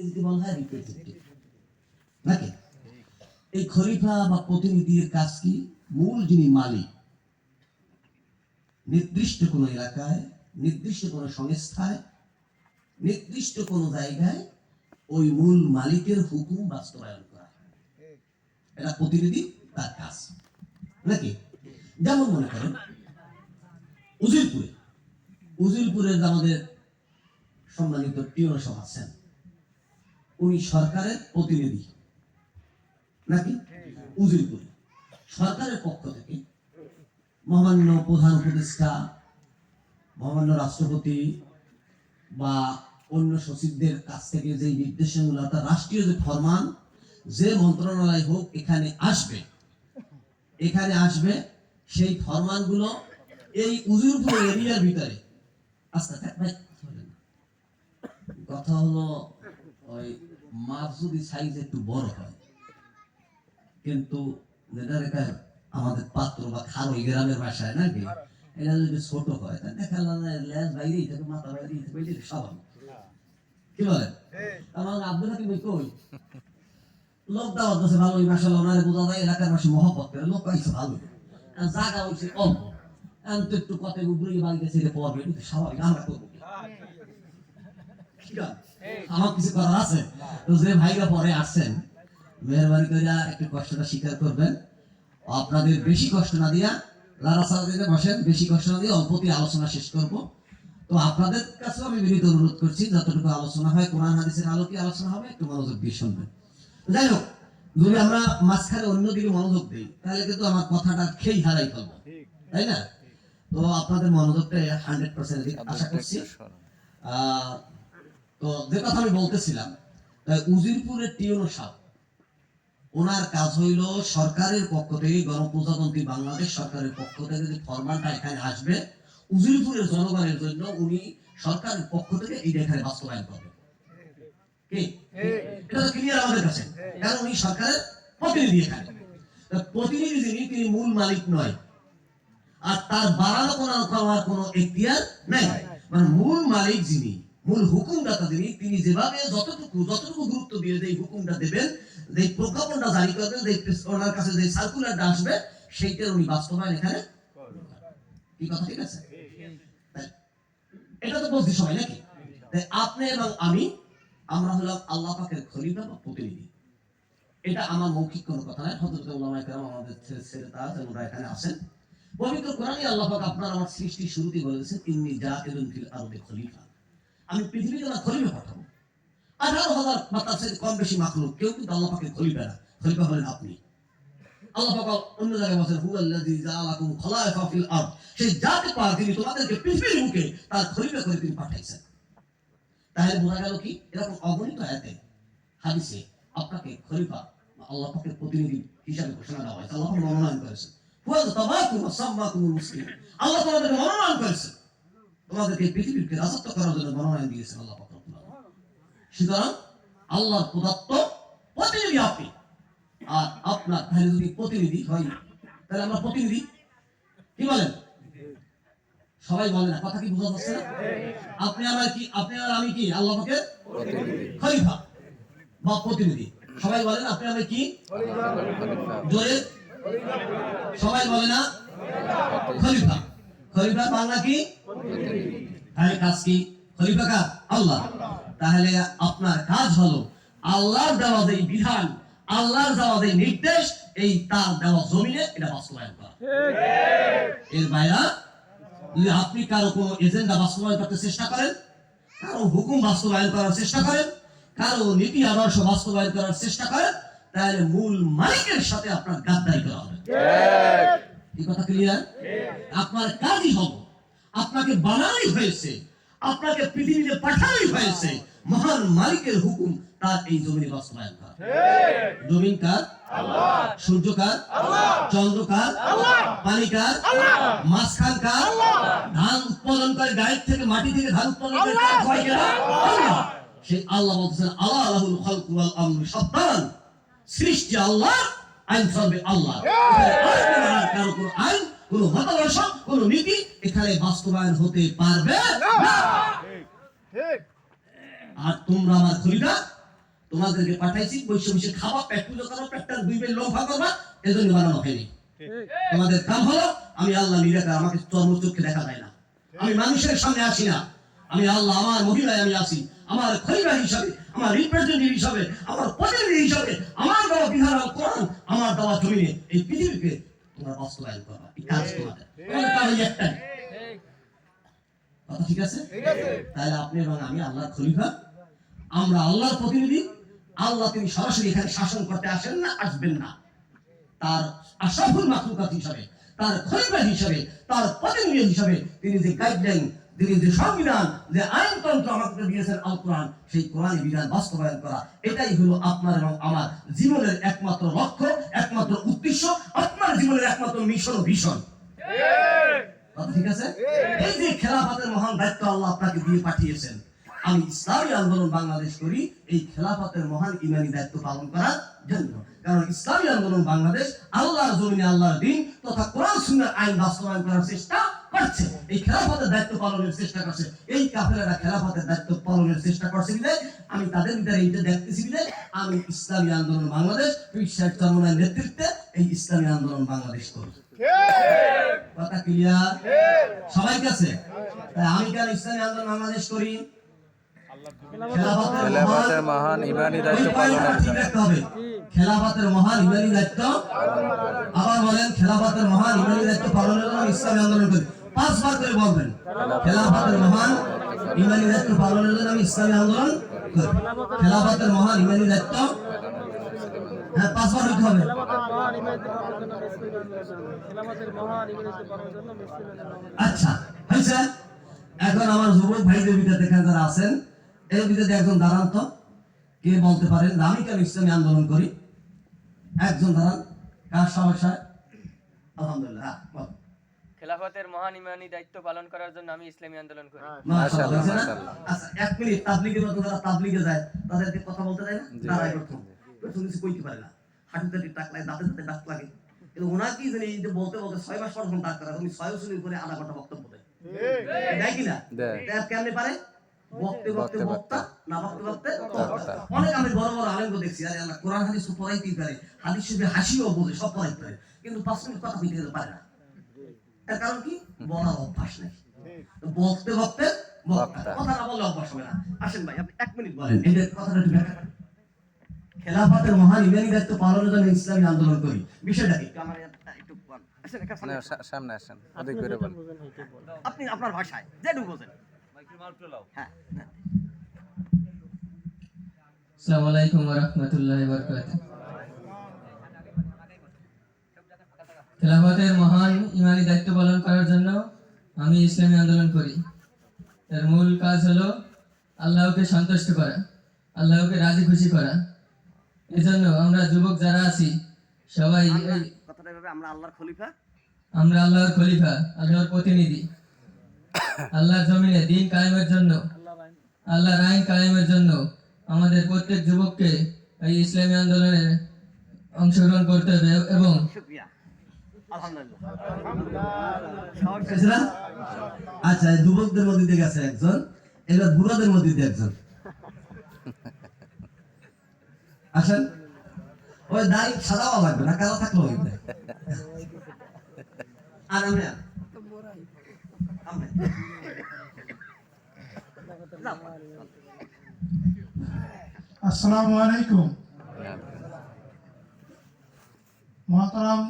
ইংরেজিতে বলা হয় রিপ্রেজেন্টেটিভ নাকি? এই খলিফা বা প্রতিনিধির কাজ কি? মূল যিনি মালিক, নির্দিষ্ট কোনো এলাকায়, নির্দিষ্ট কোনো সংস্থায়, নির্দিষ্ট কোনো জায়গায় ওই মূল মালিকের হুকুম বাস্তবায়ন করা এটা প্রতিনিধি তার কাজ। নাকি? যেমন মনে করেন, উজিরপুরে, উজিরপুরের আমাদের সম্মানিত টিও সব আছেন উনি সরকারের প্রতিনিধি। নাকি? উজিরপুরে সরকারের পক্ষ থেকে মহামান্য প্রধান উপদেষ্টা, মহামান্য রাষ্ট্রপতি বা অন্য সচিবদের কাছ থেকে যে নির্দেশনাগুলো, অর্থাৎ রাষ্ট্রীয় যে ফরমান, যে মন্ত্রণালয় হোক, এখানে আসবে। এখানে আসবে, সেই ফরমানগুলো এই উজিরপুর এরিয়ার ভিতরে। আচ্ছা। কথা হলো ওই মাছ যদি সাইজ একটু বড় হয়। কিন্তু আমাদের পাত্র বা খালো গ্রামের ভাষায় নাকি এটা যদি ছোট হয় তা দেখা মাথা স্বাভাবিক কি বলে? আমার আব্দুল হাকিম কই? লোক দাওয়াত আছে ভালো মাসাল্লাহ ওনারে বোঝা যায় এলাকার মাসে মহব্বত করে, লোক পাইছে ভালো জায়গা হইছে অল্প আমি একটু কথা ছেড়ে পড়বে, এটা স্বাভাবিক, আমরা করব? আমার কিছু করার আছে। তো যে ভাইরা পরে আসছেন। মেহরবানি করে একটু কষ্টটা স্বীকার করবেন। আপনাদের বেশি কষ্ট না দিয়া লারা সালাদিনে বসেন বেশি কষ্ট না দিয়ে অল্পতি আলোচনা শেষ করব। তো আপনাদের কাছেও আমি বিনীত অনুরোধ করছি যতটুকু আলোচনা হয় কোরআন হাদিসের আলোকে আলোচনা হবে একটু মনোযোগ দিয়ে শুনবেন। যাই হোক যদি আমরা মাঝখানে অন্য দিকে মনোযোগ দিই তাহলে কিন্তু আমার কথাটা খেই হারাই ফেলব। তাই না? তো আপনাদের মনোযোগটা হান্ড্রেড পার্সেন্ট আশা করছি আহ, তো যে কথা আমি বলতেছিলাম উজিরপুরের টিউনো সাহ ওনার কাজ হইল সরকারের পক্ষ থেকে গণপ্রজাতন্ত্রী বাংলাদেশ সরকারের পক্ষ থেকে যে ফরমানটা এখানে আসবে উজিরপুরের জনগণের জন্য উনি সরকারের পক্ষ থেকে এইটা এখানে বাস্তবায়ন করবেন কি? এটা তো ক্লিয়ার আমাদের কাছে কারণ উনি সরকারের প্রতিনিধি এখানে। প্রতিনিধি যিনি তিনি মূল মালিক নয়। আর তার বাড়ানো কোনো কোনো এখতিয়ার নাই। মানে মূল মালিক যিনি মূল হুকুমদাতা যিনি তিনি যেভাবে যতটুকু যতটুকু গুরুত্ব দিয়ে যে হুকুমটা দেবেন, যে প্রজ্ঞাপনটা জারি করবেন যে ওনার কাছে যে সার্কুলারটা আসবে, সেইটার উনি বাস্তবায়ন এখানে কি কথা ঠিক আছে? এটা তো বলছি সবাই নাকি? আপনি এবং আমি, আমরা হলাম আল্লাহ পাকের খলিফা বা প্রতিনিধি। এটা আমার মৌখিক কোনো কথা নয়। হযরত উলামায়ে কেরাম আমাদের ওরা এখানে আছেন। পবিত্র কোরআনে আল্লাহ পাক আপনার আমার সৃষ্টি শুরুতেই বলেছেন, ইন্নী জাতিলুন ফিল আরদি খলিফা। আমি পৃথিবীতে আমার খলিফা পাঠাবো। আঠারো হাজার বা তার সাথে কম বেশি মাখলুক, কেউ কিন্তু আল্লাহ পাকের খলিফা না। খলিফা হলেন আপনি। আল্লাহ পাক অন্য জায়গায় বলেছেন, হুয়াল্লাযী জাআলাকুম ফিল আরদ। পাক তিনি তোমাদেরকে পৃথিবীর তার খলিফা করে তিনি পাঠাইছেন। তাহলে বোঝা গেল কি? এরকম অগণিত আয়াতে, হাদিসে আপনাকে খলিফা আল্লাহ পাকের প্রতিনিধি হিসাবে ঘোষণা দেওয়া হয়েছে। আল্লাহ পাক মনোনয়ন করেছেন। হুয়াজ তাবাকুম ওয়া সাম্মাকুমুল মুসলিম আল্লাহ তোমাদেরকে মনোনয়ন করেছেন। তোমাদেরকে পৃথিবীকে রাজত্ব করার জন্য মনোনয়ন দিয়েছেন আল্লাহ। সুতরাং আল্লাহর প্রদত্ত প্রতিনিধি আপনি। আর আপনার তাহলে যদি প্রতিনিধি হয় তাহলে আমরা প্রতিনিধি কি বলেন? সবাই বলে না, কথা কি বোঝা যাচ্ছে না? আপনি আমার কি, আপনি আর আমি কি, আল্লাহ পাকের খলিফা বা প্রতিনিধি? সবাই বলেন, আপনি আমি কি? জোরে? সবাই বলে না? খলিফা। খলিফা বাংলা কি? তাহলে কাজ কি খলিফা কার? আল্লাহ। তাহলে আপনার কাজ হলো আল্লাহর দেওয়া যে বিধান আল্লাহর দেওয়া যে নির্দেশ এই তার দেওয়া জমিনে এটা বাস্তবায়ন করা। এর বাইরা যদি আপনি কারও কোনো এজেন্ডা বাস্তবায়ন করতে চেষ্টা করেন কারও হুকুম বাস্তবায়ন করার চেষ্টা করেন কারও নীতি আদর্শ বাস্তবায়ন করার চেষ্টা করেন তাহলে মূল মালিকের সাথে আপনার গাদ্দারি করা হবে। এই কথা ক্লিয়ার আপনার কাজই হল আপনাকে বানানোই হয়েছে আপনাকে পৃথিবীতে পাঠানোই হয়েছে মহান মালিকের হুকুম তার এই জমিনে বাস্তবায়ন করা জমিন কার সূর্য কার চন্দ্র কার পানি কার মাছ খান কার ধান উৎপাদন করে গায়ের থেকে মাটি থেকে ধান উৎপাদন করে হয়। সেই আল্লাহ বলছেন আল্লাহ আল্লাহুল খালকু ওয়াল আমরু সাবধান সৃষ্টি আল্লাহ আইন চলবে আল্লাহ আর কারও কোনো আইন কোনো মতাদর্শ কোনো নীতি এখানে বাস্তবায়ন হতে পারবে আর তোমরা আমার খলিফা তোমাদেরকে পাঠাইছি বসে বসে খাবা পেট পুজো করো পেটটা দুই বের লোভা করবা এজন্য বানানো হয়নি। তোমাদের কাম হলো আমি আল্লাহ নিরাকার আমাকে চর্মচক্ষে দেখা যায় না। আমি মানুষের সামনে আসি না। আমি আল্লাহ আমার মহিলায় আমি আসি। আমার খলিফা হিসাবে আমার রিপ্রেজেন্টেটিভ হিসাবে আমার প্রতিনিধি হিসাবে আমার দেওয়া আল কোরআন আমার দেওয়া জমিনে এই পৃথিবীকে তোমরা বাস্তবায়ন করবা এই কাজ তোমাদের একটাই কথা ঠিক আছে? তাহলে আপনি এবং আমি আল্লাহর খলিফা আমরা আল্লাহর প্রতিনিধি আল্লাহ তিনি সরাসরি এখানে শাসন করতে আসেন না আসবেন না। তার আশাফুল মাখলুকাত হিসাবে তার খলিফা হিসাবে তার প্রতিনিধি হিসাবে তিনি যে গাইডলাইন তিনি যে সংবিধান যে আইনতন্ত্র আমাকে দিয়েছেন আল কোরআন সেই কোরআন বিধান বাস্তবায়ন করা। এটাই হলো আপনার এবং আমার জীবনের একমাত্র লক্ষ্য একমাত্র উদ্দেশ্য আপনার জীবনের একমাত্র মিশন ও ভীষণ ঠিক আছে? এই যে খেলাফতের মহান দায়িত্ব আল্লাহ আপনাকে দিয়ে পাঠিয়েছেন আমি ইসলামী আন্দোলন বাংলাদেশ করি এই খেলাফতের মহান ইমানি দায়িত্ব পালন করার জন্য। কারণ ইসলামী আন্দোলন বাংলাদেশ আল্লাহর জমিনে আল্লাহর দিন তথা কোরআন সুন্দর আইন বাস্তবায়ন করার চেষ্টা করছে এই খেলাফতের দায়িত্ব পালনের চেষ্টা করছে। এই কাফেরেরা খেলাফতের দায়িত্ব পালনের চেষ্টা করছে বিদায় আমি তাদের ভিতরে এইটা দেখতেছি বিদায় আমি ইসলামী আন্দোলন বাংলাদেশ সাহেব চরমনের নেতৃত্বে এই ইসলামী আন্দোলন বাংলাদেশ করি কথা ক্লিয়ার সবাই কাছে? আমি কেন ইসলামী আন্দোলন বাংলাদেশ করি? খেলাফতের মহান ইমানি দায়িত্ব ওই পালনের ঠিক রাখতে হবে। খেলাফতের মহান ইমানি দায়িত্ব? আবার বলেন খেলাফতের মহান ইমানি দায়িত্ব পালনের জন্য ইসলামী আন্দোলন করি। পাঁচবার করে বলবেন। খেলাফতের মহান ইমানি দায়িত্ব পালনের জন্য আমি ইসলামী আন্দোলন করি। খেলাফতের মহান ইমানি দায়িত্ব। হ্যাঁ পাঁচবার হইতে হবে। আচ্ছা হয়েছে। এখন আমার যুবক ভাইদের ভিতরে এখানে যারা আছেন, এর ভিতরে একজন দাঁড়ান তো। কে বলতে পারেন আমি কেন ইসলামী আন্দোলন করি? একজন দাঁড়ান। কার সমস্যা? আলহামদুলিল্লাহ হ্যাঁ। খেলাফতের মহান ইমানি দায়িত্ব পালন করার জন্য আমি ইসলামী আন্দোলন করি। মাশাআল্লাহ, মাশাআল্লাহ। আচ্ছা এক মিনিট তাবলিগের মতো যারা তাবলিগে যায় তাদেরকে কথা বলতে দেয় না। দাঁড়ায় প্রথম প্রথম কিছু কইতে পারে না। হাঁটুতে টাক লাগে দাঁতে দাঁতে ডাক লাগে। কিন্তু ওনার কি জানি এই যে বলতে বলতে ছয় মাস পর ডাক করে উনি ছয় করে আধা ঘণ্টা বক্তব্য দেয়। দেয়। কি না? দেয়। কেমনে পারে? বক্তে বক্তে বক্তে না বক্তে বক্তে। অনেক আমি বড় বড় আলেমকে দেখছি আরে আল্লাহ কোরআন হাদিস পড়াইতেই পারে। হাদিস শরীফে হাসিও বোঝে সব পড়াইতে পারে। কিন্তু পাঁচ মিনিট কথা কইতে পারে না। এর কারণ কি বলার অভ্যাস নেই। বলতে বলতে বক্তা। বললে অভ্যাস হবে না। আসেন ভাই আপনি এক মিনিট বলেন। এই যে কথাটা একটু ব্যাখ্যা করেন। খেলাফতের মহান ইমানি দায়িত্ব পালনের জন্য ইসলামী আন্দোলন করি। বিষয়টা কি? একটু বল। আসেন, এখানে না, সামনে- আসেন। ওদিক করে বল আপনি আপনার ভাষায় যেটুকু বোঝেন। হ্যাঁ হ্যাঁ। আসসালামু আলাইকুম ওয়া রাহমাতুল্লাহি ওয়া বারাকাতুহু। খেলাফতের ইমানি দায়িত্ব পালন করার জন্য আমি ইসলামী আন্দোলন করি। এর মূল কাজ হলো আল্লাহকে সন্তুষ্ট করা আল্লাহকে রাজি খুশি করা। এজন্য আমরা যুবক যারা আছি সবাই আমরা আল্লাহর খলিফা। আমরা আল্লাহর খলিফা আল্লাহর প্রতিনিধি। আল্লাহর জমিনে দিন কায়েমের জন্য আল্লাহর আইন কায়েমের জন্য আমাদের প্রত্যেক যুবককে এই ইসলামী আন্দোলনে অংশগ্রহণ করতে হবে এবং আলহামদুলিল্লাহ। আচ্ছা যুবকদের মধ্যে গেছে একজন, এবার বুড়াদের মধ্যে একজন। আসেন। ওই দাড়ি সাদাও লাগবে না, কালো থাকলেও আর আমি। আসসালামু আলাইকুম। মহতারাম